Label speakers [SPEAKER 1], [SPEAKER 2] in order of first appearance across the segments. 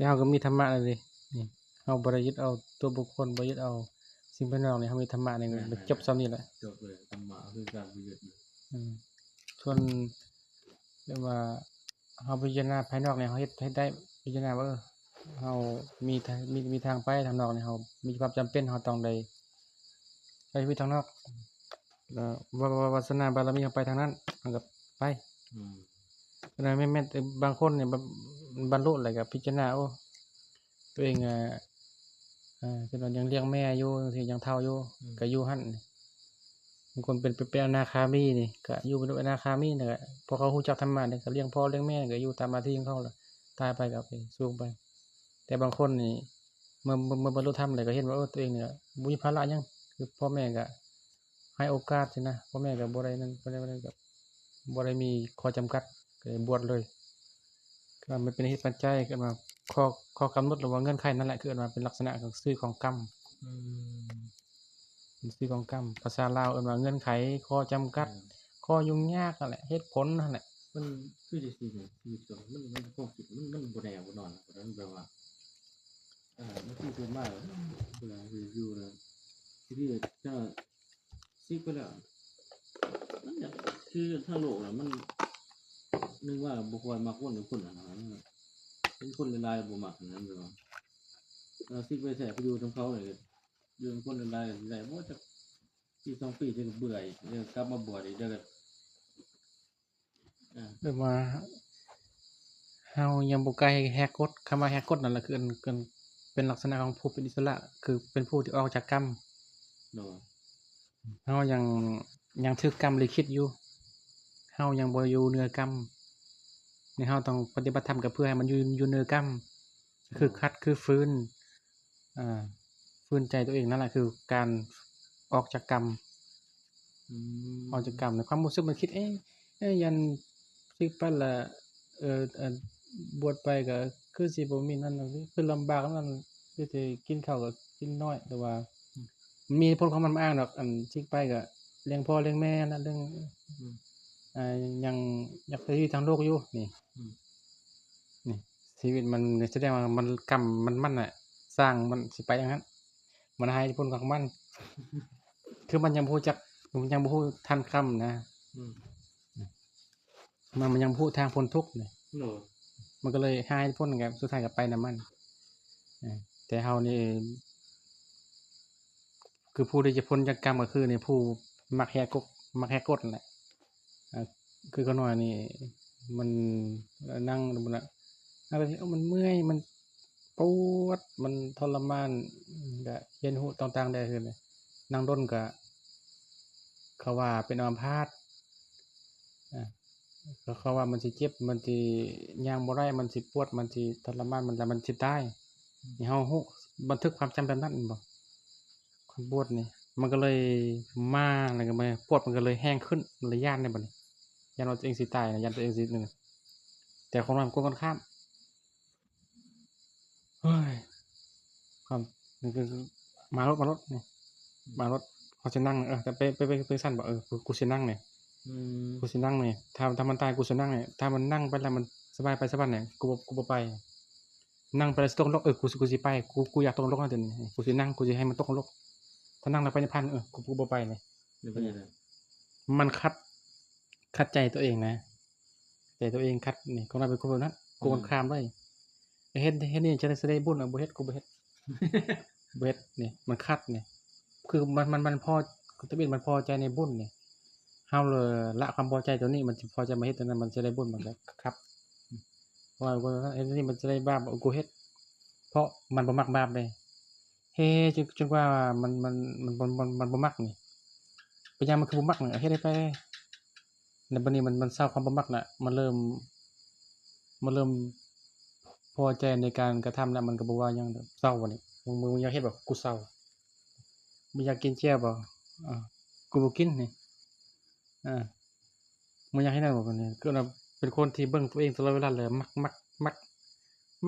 [SPEAKER 1] แต่เราก็มีธรรมะเลยดินี่เราบ่ได้ยึดเอาตัวบุคคลบ่ยึดเอาสิ่งภายนอกนี่เรามีธรรมะนี่มันจบซ้ำนี่แหละ
[SPEAKER 2] จบเลยธรรมะคือการประโยชน์อยู่
[SPEAKER 1] อืมส่วนเรียกว่าเฮาพิจารณาภายนอกเนี่ยเฮาเฮ็ดให้ได้พิจารณาว่าเออเฮามีทางมีมีทางไปทางนอกเนี่ยเฮามีความจำเป็นเฮาต้องได้ไปชีวิตทางนอกแล้ววาวาวาสนาบารมีเฮาไปทางนั้นมันก็ไป
[SPEAKER 2] อืม
[SPEAKER 1] นะแม่นแม่นแต่บางคนเนี่ย บรรบรรลุอะไรก็พิจารณาโอ้ตัวเองอะอ่าเป็นว่ายังเลี้ยงแม่อยู่จังซี่ยังเฒ่าอยู่ก็อยู่หั่นนี่บางคนเป็นเป็นเป็นอนาคามีนี่ก็อยู่เป็นอนาคามีนี่ก็พอเขารู้จักธรรมะนี่ก็เลี้ยงพ่อเลี้ยงแม่ก็อยู่ตามหน้าที่ของเขาแหละตายไปก็ไปสูงไป แต่บางคนนี่เมื่อเมื่อเมื่อบรรลุธรรมเลยก็เห็นว่าเออตัวเองเนี่ยบ่มีภาระหยังคือพ่อแม่ก็ให้โอกาสสินะพ่อแม่ก็บ่ได้นั่นบ่ได้บ่ได้ก็บ่ได้มีข้อจำกัดก็เลยบวชเลย ก็มันเป็นเหตุปัจจัยเกิดมาข้อข้อกำหนดหรือว่าเงื่อนไขนั่นแหละเกิดมาเป็นลักษณะของซื้อของกรรม
[SPEAKER 2] อืม
[SPEAKER 1] เป็นซื้อของกรรมภาษาลาวเอิ้นว่าเงื่อนไขข้อจำกัด ข้อยุ่งยากนั่นแหละเหตุผลนั่นแหละ
[SPEAKER 2] มันคือจะสิเนี่ยชีวิตของมันมันความคิดมันมันบ่แน่บ่นอนเพราะฉะนั้นแปลว่าอ่ามันคือส่วนมากเวลาคืออยู่นะที่ที่จะซิกไปแล้วมันเนี่ยคือทางโลกน่ะมัน นึกว่าบุคคลมักคนหรือคนอะนะเป็นคนหลายๆบ่มักอันนั้นแปลว่าเราซิกไปแท้ไปอยู่ทางเขาเลยอยู่กับคนหลายๆได้บ่จะปีสองปีจะก็เบื่ออีกเดี๋ยวกลับมาบวชอีกเดี๋ยวก็อ่า
[SPEAKER 1] เรียกว่าเฮายังบ่ใกล้แหกกฎคำว่าแหกกฎนั่นแหละคือเป็นเป็นเป็นลักษณะของผู้เป็นอิสระ คือเป็นผู้ที่ออกจากกรรม
[SPEAKER 2] โดย
[SPEAKER 1] เฮายังยังถูกกรรมลิขิตอยู่เฮายังบ่อยู่เหนือกรรมนี่เฮาต้องปฏิบัติธรรมก็เพื่อให้มันอยู่อยู่เหนือกรรมคือคัดคือฟื้นอ่าฟื้นใจตัวเองนั่นแหละคือการออกจากกรรม
[SPEAKER 2] อืม
[SPEAKER 1] ออกจากกรรมในความรู้สึกมันคิดเอ๊ะเอ๊ะยันสิไปละเอ่อเอ่อบวชไปก็คือสิบ่มีนั่นน่ะสิคือลำบากนั่นคือสิกินข้าวก็กินน้อยแต่ว่า มีผลของมันมาอ้างดอกอันสิไปก็เลี้ยงพ่อเลี้ยงแม่นั่นเรื่อง
[SPEAKER 2] อืม
[SPEAKER 1] อ่า ยังอยากไปที่ทางโลกอยู่นี่
[SPEAKER 2] อืม
[SPEAKER 1] นี่ชีวิตมันแสดงว่ามันกรรมมันมันน่ะ สร้างมันสิไปอย่างนั้นมันให้ผลของมันคือมันยังบ่รู้จักมันยังบ่รู้ทันคำนะ
[SPEAKER 2] อืม
[SPEAKER 1] มันมันยังพูดทางพ้นทุกข์นี่
[SPEAKER 2] โดย
[SPEAKER 1] มันก็เลยให้พ้นกับสุดท้ายก็ไปนํมันเออแต่เฮานี่คือผู้ที่จะพ้นจากกรรมก็คือนี่ผู้มักแหกกฎมักแหกกฎนั่นแหละอ่า คือก็นอยนี่ มันนั่งมันน่ะอะไรที่เอ้ามันเมื่อยมันปวดมันทรมานก็เย็นหูต่างๆได้คือนี่นั่งด้นก็เขาว่าเป็นอัมพาตอ่าก็เขาว่ามันสิเจ็บมันสิย่างบ่ได้มันสิปวด มันสิทรมานมันแล้วมันสิตายนี่เฮาฮู้บันทึกความจำแบบนั้นบ่ความปวดนี่มันก็เลยมาแล้วก็มาปวดมันก็เลยแห้งขึ้นมันเลยย่านได้บัดนี้ ย่านว่าตัวเองสิตายนะย่านตัวเองสินึงแต่คนมันก็ค่อนข้ามเฮ้ยความนี่คือมารถมารถนี่มารถเขาจะนั่งเออแต่ไปไปไปไปสั่นบ่เออกูกูสินั่งเนี่ย
[SPEAKER 2] อืม
[SPEAKER 1] กูสินั่งเนี่ยถ้าถ้ามันตายกูสินั่งเนี่ยถ้ามันนั่งไปแล้วมันสบายไปสบายเนี่ยกูบ่กูบ่ไป นั่งไปแล้วสิตกนรกเออกูสิกูสิไปกูกูอยากตกนรกนั่นเดี๋ยวนี้กูสินั่งกูสิให้มันตกนรกถ้านั่งแล้วไปในพันเออกูกูบ่ไปเลย
[SPEAKER 2] เดี๋ยวเป็นยังไง
[SPEAKER 1] มันคัด คัดใจตัวเองนะใจตัวเองคัดนี่ของเราเป็นคนแบบนั้นกูคนข้ามเลยเฮ็ดเฮ็ดนี่จะได้สิได้บุญอะบ่เฮ็ดกูบ่เฮ็ดบ่เฮ็ดนี่มันคัดนี่คือมันมันมันพอตะบิดมันพอใจในบุญนี่เฮาเลยละความพอใจตัวนี้มันสิพอใจมาเฮ็ดตัวนั้นมันจะได้บุญมันก็ครับเพราะว่ากูเฮ็ดตัวนี้มันจะได้บาปกูเฮ็ดเพราะมันบ่มักบาปเลยเฮ้จนจนกว่ามันมันมันมันมันมันบ่มักนี่เป็นหยังมันคือบ่มักนี่เฮ็ดได้ไป แล้วบัดนี้มันมันเศร้าความบ่มักนะมันเริ่ม มันเริ่มพอใจในการกระทำแล้วมันก็บ่ว่ายังดอกเศร้าบัดนี้มึงมึงอยากเฮ็ดแบบกูเศร้ามึงอยากกินแจ่วบ่อ่ากูบ่กินนี่อ่ามึงอยากเฮ็ดได้บ่บัดนี้คือว่าเป็นคนที่เบิ่งตัวเองตลอดเวลาเลยมักมักมัก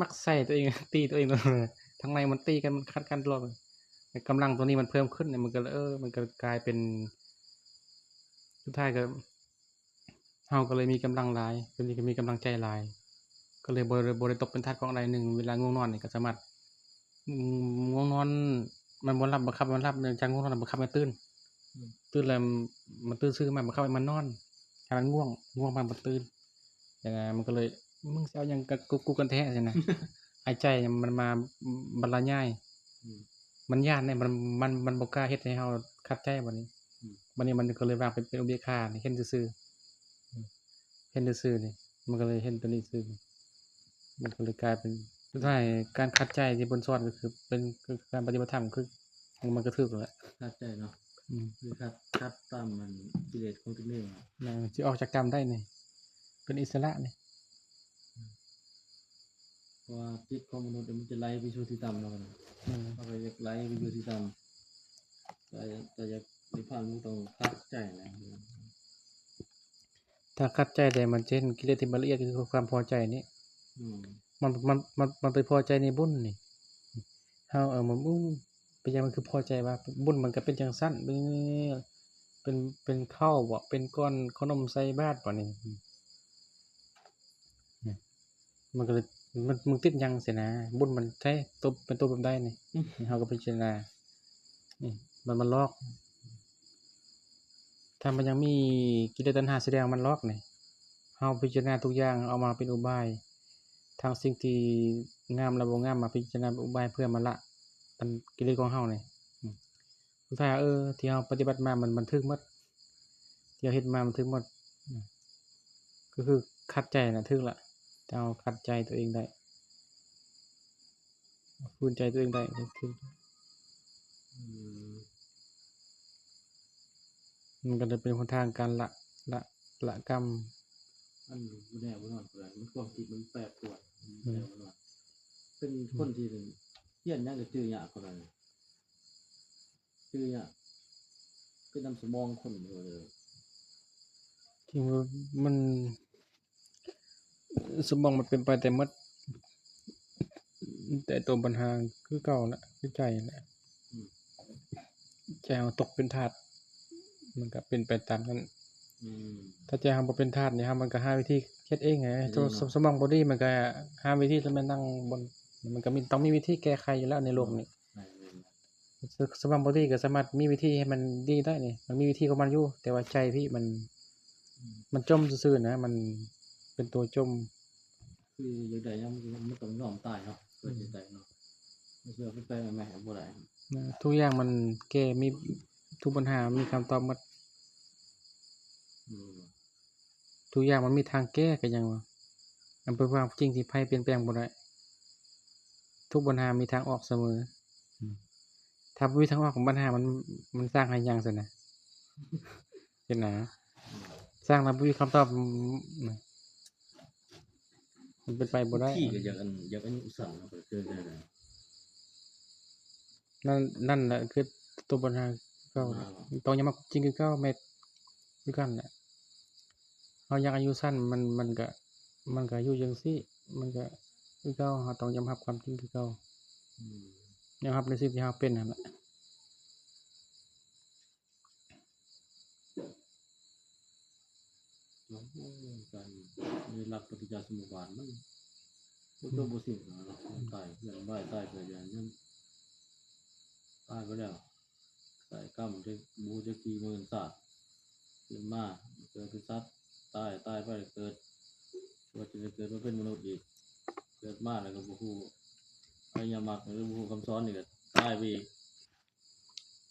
[SPEAKER 1] มักใส่ตัวเองตีตัวเองตลอดเลยทั้งในมันตีกันมันคัดกันตลอดเลยแต่กำลังตัวนี้มันเพิ่มขึ้นเนี่ยมันก็เออ มันก็กลายเป็นสุดท้ายก็ เฮาก็เลยมีกำลังหลายก็มีก็มีกำลังใจหลาย ก็เลยบ่ได้บ่ได้ตกเป็นทาสของอะไรหนึ่งเวลาง่วงนอนนี่ก็สามารถอืมง่วงนอน มันบ่หลับบังคับมันหลับเนื่องจากง่วงนอนบังคับให้ตื่น
[SPEAKER 2] อืม
[SPEAKER 1] ตื่นแล้วมันตื่นซื่อมาบังคับให้มันนอนให้มันง่วง ง่วงมันบ่ตื่นยังไงมันก็เลยมึงสิเอาหยังกับกูกูกันแท้ใช่นะหายใจมันมาบรรยาย
[SPEAKER 2] อืม
[SPEAKER 1] มันย่านเนี่ยมันมันมันบ่กล้าเฮ็ดให้เฮาคัดใจบัดนี้
[SPEAKER 2] อืม
[SPEAKER 1] บัดนี้มันก็เลยวางเป็นเป็นอุเบกขานี่เห็นซื่อๆอืม เห็นซื่อๆนี่มันก็เลยเห็นตัวนี้ซื่อมันก็เลยกลายเป็นสุดท้ายการคัดใจที่บนสอนก็คือ เป็นคือการปฏิบัติธรรมคือมันก็ถูกแล้วแหละ
[SPEAKER 2] คัดใจเนาะ
[SPEAKER 1] อืม
[SPEAKER 2] คือคัดคัดตามมันกิเลสของตัวเองอะ
[SPEAKER 1] นะสิออกจากกรรมได้นี่เป็นอิสระนี่
[SPEAKER 2] เพราะว่าจิตของมนุษย์มันจะไหลไปสู่ที่ต่ำเนาะนะ
[SPEAKER 1] อืม
[SPEAKER 2] เอาไปอยากไหลไปอยู่ที่ต่ำแต่แต่อยากนิพพานมันต้องคัดใจนะ
[SPEAKER 1] ถ้าคัดใจได้มันจะเห็นกิเลสที่มันละเอียดคือความพอใจนี่
[SPEAKER 2] อืม
[SPEAKER 1] มันมันมันมันไปพอใจในบุญนี่เฮาเออมันบุ้งเป็นยังมันคือพอใจว่า บุญมันก็เป็นจังสั้นเป็นเป็นเป็นข้าวบ่เป็นก้อนขนมใส่บาตรบ่นี่อืมเนี่ยมันก็เลยมันมึงติดหยังเสียนะ บุญมันใช่ตัวเป็นตัวแบบใดนี่นี่เฮาก็พิจารณานี่มันมันลอก ถ้ามันยังมีกิเลสตัณหาแสดงมันล็อกนี่เฮาพิจารณาทุกอย่างเอามาเป็นอุบายทางสิ่งที่งามและบ่งามมาพิจารณาอุบายเพื่อมาละอันกิเลสของเฮานี่อืมสุดท้ายเออที่เฮาปฏิบัติมามันบันทึกหมดที่เฮาเฮ็ดมามันทึกหมดก็คือคัดใจนะทึกละแต่เอาคัดใจตัวเองได้ฟื้นใจตัวเองได้ก็คื
[SPEAKER 2] อ ม
[SPEAKER 1] มันก็เลยเป็นหนทางการละละละกรรม
[SPEAKER 2] อันมันแน่บ่นอนเปล่ามันความคิดมันแปรปรวนมันแน่บ่นอนเป็นคนที่เฮียนหยังก็จื้อยากกว่านั้นจื้อยากเป็นนำสมองคนเดียวเลย
[SPEAKER 1] ที่ว่ามันสมองมันเป็นไปแต่หมดแต่ตัวปัญหาคือเก่าแหละคือใจแหละ
[SPEAKER 2] อืม
[SPEAKER 1] ใจเราตกเป็นทาส มันก็เป็นไปตามนั้น
[SPEAKER 2] อืม
[SPEAKER 1] ถ้าใจเราบ่เป็นทาสเนี่ยครับมันก็หาวิธีเฮ็ดเองไง
[SPEAKER 2] เฮ็ดเอง
[SPEAKER 1] ตัว
[SPEAKER 2] เนาะ
[SPEAKER 1] สมองบอดี้มันก็หาวิธีแล้วมันนั่งบน มันก็มีต้องมีวิธีแก้ไขอยู่แล้วในโลกนี้
[SPEAKER 2] ใช่เลย
[SPEAKER 1] สมองบอดี้ก็สามารถมีวิธีให้มันดีได้นี่มันมีวิธีของมันอยู่แต่ว่าใจพี่มัน
[SPEAKER 2] อืม
[SPEAKER 1] มันจมซื่อๆนะ มันเป็นตัวจม
[SPEAKER 2] คืออย่างใดยังมันต้องยอมตายเนาะเพื่อจะตายเนาะไม่เชื่อไปไปแม่ๆบ่ได้
[SPEAKER 1] นะทุกอย่างมันแก้มี ทุกปัญหามีคำตอบหมด
[SPEAKER 2] อืม
[SPEAKER 1] ทุกอย่างมันมีทางแก้ก็ยังว่าอันเป็นความจริงที่ภัยเปลี่ยนแปลงบ่ได้ทุกปัญหามีทางออกเสมออถ้าบ่มีทางออกของปัญหามันมันสร้างให้ยังซั่นนะเห็นนะสร้างแล้วบ่มีคำตอบอืมมันเป็นไปบ่ได้
[SPEAKER 2] ขี้ก็อยากอันอยากอันสั่นเนาะก็เกินได้นะ
[SPEAKER 1] นั่นนั่นแหละคือตัวปัญหา เก่าต้องยังมาจริงคือเก่าแม่คือกันแหละเฮาอยากอายุสั้นมันมันก็มันก็อายุจังซี่มันก็คือเก่าเฮาต้องยอมรับความจริงคือเก่า
[SPEAKER 2] อืม
[SPEAKER 1] ยอมรับในสิ่งที่เฮาเป็นนั่นแหละ
[SPEAKER 2] เนาะการในหลักปฏิจจสมุปบาทมันมันก็บ่สิ้นเนาะมันตายเพื่อนบ้ายตายเพื่อนอย่างนั้นตายไปแล้ว ตายกรรมจะบูจะกี่หมื่นศาสตร์ขึ้นมาเกิดเป็นสัตว์ตายตายไปเกิดว่าจะเกิดมาเป็นมนุษย์อีก เกิดมาแล้วก็บ่ฮู้อริยมรรคหรือบ่ฮู้คำสอนนี่ก็ตายไปอีก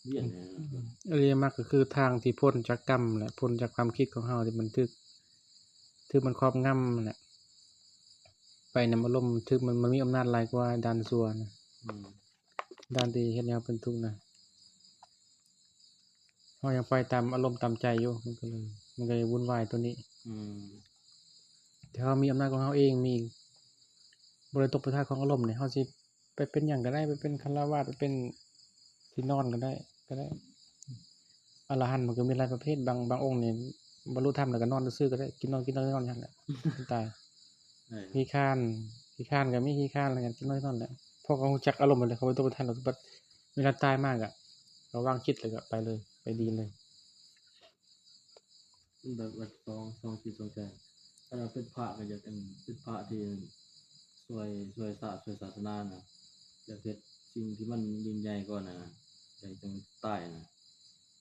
[SPEAKER 2] เวียนเนี่ยนะ
[SPEAKER 1] อริยมรรคก็คือทางที่พ้นจากกรรมแหละพ้นจากความคิดของเฮาที่มันทึกทึกมันครอบงำนั่นแหละไปนำอารมณ์ทึกมันมันมีอำนาจหลายกว่าด้านซัวนะ
[SPEAKER 2] อืม
[SPEAKER 1] ด้านที่เฮ็ดให้เราเป็นทุกข์นะ เรายังไปตามอารมณ์ตามใจอยู่มันก็เลยมันก็เลยวุ่นวายตัวนี้
[SPEAKER 2] อืม
[SPEAKER 1] ถ้าเรามีอำนาจของเราเองมีบริตกประทาของอารมณ์เนี่ยเราสิไปเป็นอย่างก็ได้ไปเป็นคารวาสไปเป็นที่นอนก็ได้ ก็ได้อรหันต์มันก็มีหลายประเภทบางบางองค์เนี่ยบรรลุธรรมแล้วก็นอนซื่อๆก็ได้กินนอนกินนอนกินนอนอย่างนั้นแหละตาย
[SPEAKER 2] ใช่
[SPEAKER 1] ขี้ข้านขี้ข้านกับไม่ขี้ข้านอะไรกันกินนอนกินนอนแหละพอเขารู้จักอารมณ์หมดเลยเขาเป็นตัวประธานเราบัดเวลาตายมากอะเราวางจิตเลยก็ไปเลย ไปดีเลย
[SPEAKER 2] มันแบบว่าสองสองจิตสองใจถ้าเราเป็นพระก็อยากเป็นเป็นพระที่ช่วยช่วยศาสตร์ช่วยศาสนานะอยากเฮ็ดสิ่งที่มันยิ่งใหญ่กว่าน่ะอยากจังใต้นะ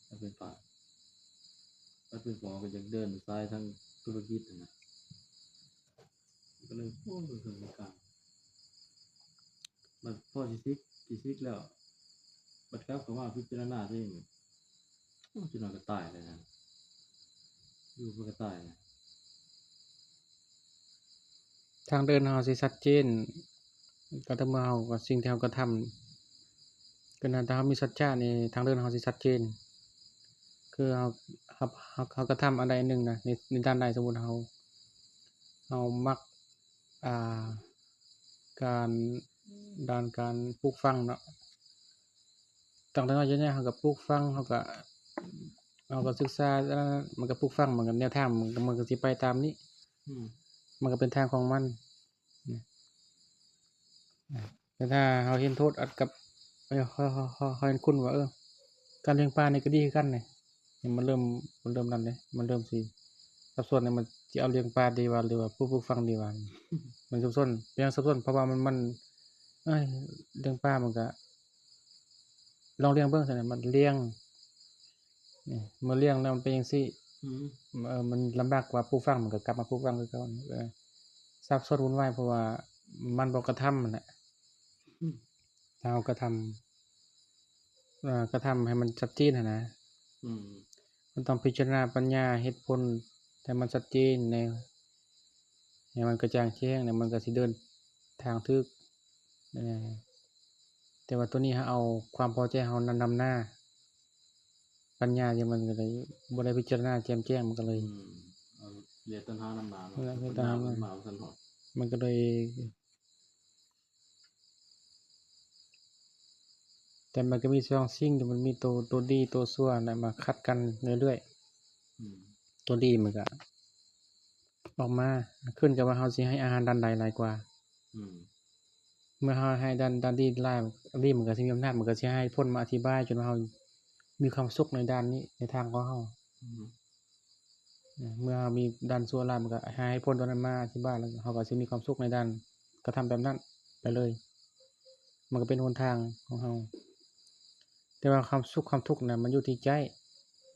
[SPEAKER 2] ถ้าเป็นป่าถ้าเป็นปอก็อยากเดินสายทางธุรกิจนะก็เลยโอ้ยเพิ่นกลางมันพอสิซิกสิซิกแล้วบัดกลับเข้ามาพิจารณาตั วเองโอ้ยจนว่าก็ตายเลยนะอยู่เพื่อก็ตายนะ
[SPEAKER 1] ทางเดินเฮาสิชัดเจนก็ถ้าเมื่อเฮาก็สิ่งที่เฮาก็ทำก็นั้นถ้าเฮามีสัจจะนี่ทางเดินเฮาสิชัดเจน คือเฮาเฮาเฮาก็ทำอันใดอันหนึ่งนะในในด้านใดสมมุติเฮาเฮามักอ่าการด้านการปลูกฝังเนาะตั้งแต่น้อยจนใหญ่เฮาก็ปลูกฝังเฮาก็ เฮาก็ศึกษาแล้วมันก็ปลูกฝังมันก็แนวทางมันก็มันก็สิไปตามนี้
[SPEAKER 2] อืม
[SPEAKER 1] มันก็เป็นทางของมันนะนะแต่ถ้าเราเห็นโทษอัดกับเออเขาเขาเขาเขาเห็นคุณว่าเออการเลี้ยงปลานี่ก็ดีคือกันเนี่ยนี่มันเริ่มมันเริ่มนั่นเลยมันเริ่มสิสับสนเนี่ยมันจะเอาเลี้ยงปลาดีกว่าหรือว่าผู้ผู้ฟังดีกว่ามันสับสนเป็นอย่างสับสนเพราะว่ามันมัน เอ้ยเลี้ยงปลามันก็ลองเลี้ยงเบื้องสิเนี่ยมันเลี้ยง นี่เมื่อเลี้ยงแล้วมันเป็นอย่างซี่
[SPEAKER 2] อืม
[SPEAKER 1] เออมันลำบากกว่าผู้ฟังมันก็กลับมาผู้ฟังคือเก่าเออซับซ้อนวุ่นวายเพราะว่ามันบ่กระทำนั่นแหละ
[SPEAKER 2] อืม
[SPEAKER 1] ถ้าเรากระทำเอ่อกระทำให้มันชัดเจนน่ะนะ
[SPEAKER 2] อืม
[SPEAKER 1] มันต้องพิจารณาปัญญาเหตุผลแต่มันชัดเจนในให้มันกระจ่างแจ้งเนี่ยมันก็สิเดินทางทึกเออแต่ว่าตัวนี้ฮะเอาความพอใจเฮานำนำหน้า ปัญญาที่มันก็เลยบ่ได้พิจารณาแจ่มแจ้งมันก็เลย
[SPEAKER 2] อืมเอาเรียกตันหาน้ำหนา
[SPEAKER 1] เออเรียกตั
[SPEAKER 2] ตั
[SPEAKER 1] ณ
[SPEAKER 2] น
[SPEAKER 1] หา
[SPEAKER 2] หา
[SPEAKER 1] น้ำหนา
[SPEAKER 2] มันมาสันหอด
[SPEAKER 1] มันก็เลยแต่มันก็มีสองสิ่งที่มันมีตัวตัวดีตัวชั่วนะมาคัดกันเรื่อย
[SPEAKER 2] อืม
[SPEAKER 1] ๆตัวดีมันก็ออกมาขึ้นกับว่าเราสิให้อาหารด้านใดหลายกว่า
[SPEAKER 2] อืม
[SPEAKER 1] เมื่อเราให้ด้านด้านดีหลายดีมันก็สิมีอำนาจมันก็สิให้พ้นมาอธิบายจนว่าเรา มีความสุขในด้านนี้ ในทางของเรา
[SPEAKER 2] อืม
[SPEAKER 1] นะเมื่อเรามีด้านชั่วร้ายมันก็ให้พ้นตรงนั้นมาอธิบายแล้วเราก็สิมีความสุขในด้านกระทำแบบนั้นไปเลย มันก็เป็นหนทางของเราแต่ว่าความสุขความทุกข์นะมันอยู่ที่ใจ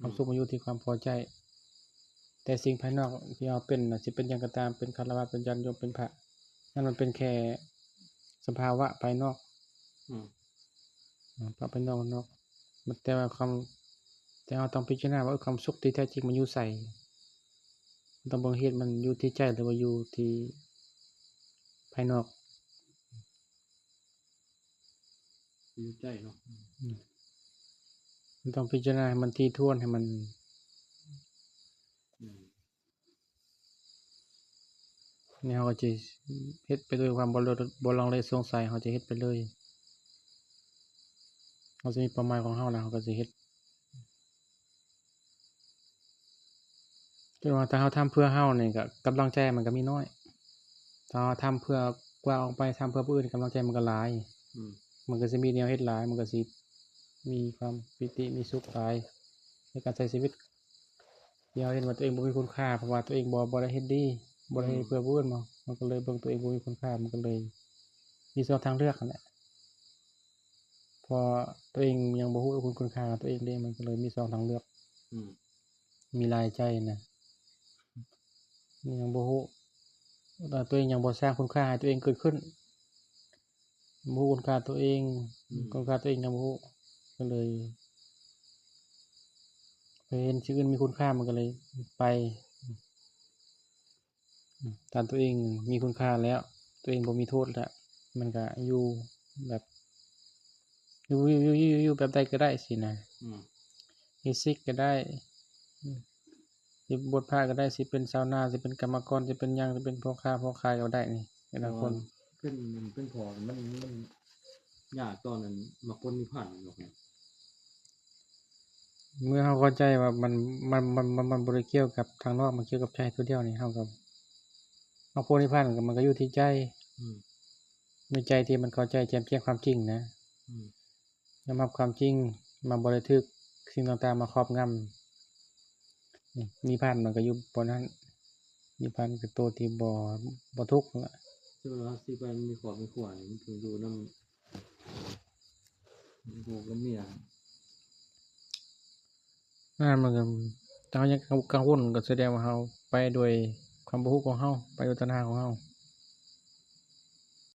[SPEAKER 1] ความสุขมันอยู่ที่ความพอใจ แต่สิ่งภายนอกที่เราเป็นน่ะสิเป็นหยังก็ตามเป็นคารวะเป็นยันโยมเป็นพระนั่นมันเป็นแค่สภาวะภายนอก
[SPEAKER 2] อืม
[SPEAKER 1] อ่าภายนอกภายนอก มันแต่ว่าความแต่เราต้องพิจารณาว่าเออความสุขที่แท้จริงมันอยู่ใส่ต้องเบิ่งเหตุมันอยู่ที่ใจหรือว่าอยู่ที่ภายนอก
[SPEAKER 2] อยู่ใจเนาะ
[SPEAKER 1] มันต้องพิจารณาให้มันที่ถ้วนให้มัน
[SPEAKER 2] อืม
[SPEAKER 1] เนี่ยเขาก็จะเฮ็ดไปด้วยความบริสุทธิ์บลังเลสงสัยเขาจะเฮ็ดไปเลย เขาจะมีป้าหมายของเขาแล้วเขาก็จะเฮ็ดแต่ว่าถ้าเขาทำเพื่อเขาเนี่ยก็กำลังใจมันก็มีน้อยถ้าเขาทำเพื่อกว่าออกไปทำเพื่อผู้อื่นกำลังใจมันก็หลาย
[SPEAKER 2] มั
[SPEAKER 1] นก็จะมีแนวเฮ็ดหลาย มันก็สิมีความปิติมีสุขหลายในการใช้ชีวิตที่เราเห็นว่าตัวเองบ่มีคุณค่าเพราะว่าตัวเองบ่บ่ได้เฮ็ดดีบ่ได้เพื่อผู้อื่นมามันก็เลยเบิ่งตัวเองบ่มีคุณค่ามันก็เลยมีสองทางเลือกนั่นแหละ อตัวเองยังบ่ฮู้คุณคุณค่าของตัวเองเด้มันก็เลยมีสองทางเลือก
[SPEAKER 2] อืม
[SPEAKER 1] มีหลายใจนะมันยังบ่ฮู้ว่าตัวเองยังบ่สร้างคุณค่าให้ตัวเองเกิดขึ้นบ่ฮู้คุณค่าตัวเอง คุณค่าตัวเองยังบ่ฮู้ก็เลยไปเห็นชื่ออื่นมีคุณค่ามันก็เลยไปอืมตามตัวเองมีคุณค่าแล้ว ตัวเองบ่มีโทษแล้วมันก็อยู่แบบอ ยู่อยู่อยู่อยู่อยู่แบบใดก็ได้สินะ
[SPEAKER 2] อืม
[SPEAKER 1] เฮซิกก็ได้อืมสิบทผ้าก็ได้สิเป็นชาวนาสิเป็นกรรมกรสิเป็นหยังสิเป็นพ่อค้าพ่อขายก็ได้นี่แต่ละคน
[SPEAKER 2] เป็นมันเป็นพอมันมันยากตอนนั้นมาคนมีผ่านหรอกเนี่ย
[SPEAKER 1] เมื่อเขาเข้าใจว่ามันมันมันมันมันบริเกี่ยวกับทางนอกมันเกี่ยวกับใจตัวเดียวนี่เขากับเอาโพนิพพานกับมันก็อยู่ที่ใจ
[SPEAKER 2] อืม
[SPEAKER 1] ในใจที่มันเข้าใจแจ่มแจ้งความจริงนะ
[SPEAKER 2] อืม
[SPEAKER 1] ยอมรับความจริงมาบริทึกสิ่งต่างๆมาครอบงำนี่นิพพานมันก็อยู่บนนั้นนิพพานคือตัวที่บ่บ่ทุกข์นั่นแหละ
[SPEAKER 2] ช่วงเราสิไปมีขวบมีขวานมันถึงดูน้ำดูกับเมีย
[SPEAKER 1] นั่นมันก็ถ้าเรายังกังวลก็แสดงว่าเราไปโดวยความบ่ฮู้ของเราไปโดยตัณหาของเรา